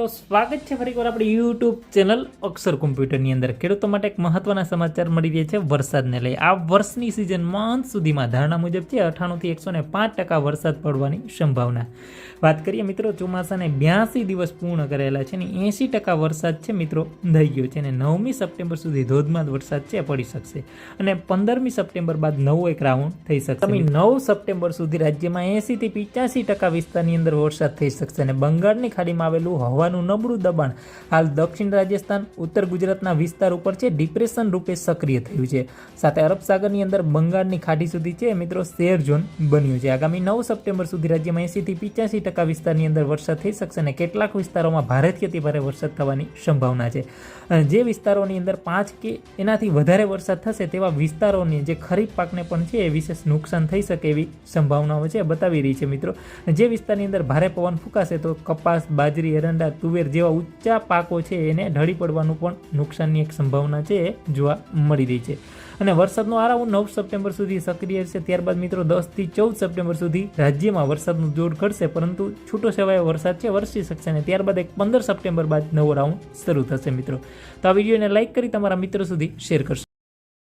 તો સ્વાગત છે ફરી એકવાર આપણી યુટ્યુબ ચેનલ અક્ષર કોમ્પ્યુટરની અંદર. ખેડૂતો માટે એક મહત્વના સમાચાર મળી રહ્યા છે વરસાદને લઈ. આ વર્ષની સિઝનમાં અંત સુધીમાં ધારણા મુજબ છે અઠાણુંથી એકસો ને પાંચ ટકા વરસાદ પડવાની સંભાવના. વાત કરીએ મિત્રો ચોમાસાને બ્યાસી દિવસ પૂર્ણ કરેલા છે અને એંસી ટકા વરસાદ છે મિત્રો થઈ ગયો છે અને નવમી સપ્ટેમ્બર સુધી ધોધમાર વરસાદ છે પડી શકશે અને પંદરમી સપ્ટેમ્બર બાદ નવો એક રાઉન્ડ થઈ શકશે. તમે નવ સપ્ટેમ્બર સુધી રાજ્યમાં એંસીથી પિચ્યાસી ટકા વિસ્તારની અંદર વરસાદ થઈ શકશે અને બંગાળની ખાડીમાં આવેલું હવાનું નબળું દબાણ. હાલ દક્ષિણ રાજસ્થાન, ઉત્તર ગુજરાતના વિસ્તાર ઉપર છે ડિપ્રેશન રૂપે સક્રિય થયું છે. સાથે અરબ સાગરની અંદર બંગાળની ખાડી સુધી છે, મિત્રો, શેર ઝોન બન્યું છે. આગામી નવ સપ્ટેમ્બર સુધી રાજ્યમાં એંસીથી પિચ્યાસી ટકા વિસ્તારની અંદર વરસાદ થઈ શકશે અને કેટલાક વિસ્તારોમાં ભારેથી અતિ ભારે વરસાદ થવાની સંભાવના છે. જે વિસ્તારોની અંદર પાંચ કે એનાથી વધારે વરસાદ થશે તેવા વિસ્તારોની જે ખરીફ પાકને પણ છે, એ વિશેષ નુકસાન થઈ શકે એવી સંભાવનાઓ છે, બતાવી રહી છે, મિત્રો. જે વિસ્તારની અંદર ભારે પવન ફૂંકાશે તો કપાસ, બાજરી, એરંડા તુવેર જેવા ઊંચા પાકો છે, એને ઢળી પડવાનું પણ નુકસાનની એક સંભાવના છે એ જોવા મળી રહી છે. અને વરસાદનો આ નવ સપ્ટેમ્બર સુધી સક્રિય છે ત્યારબાદ મિત્રો, દસથી ચૌદ સપ્ટેમ્બર સુધી રાજ્યમાં વરસાદનું જોર ઘટશે, પરંતુ છૂટો સેવાયો વરસાદ છે વરસી શકશે અને ત્યારબાદ એક પંદર સપ્ટેમ્બર બાદ નવો રાઉન્ડ શરૂ થશે મિત્રો. તો આ વિડીયોને લાઇક કરી તમારા મિત્રો સુધી શેર કરશો.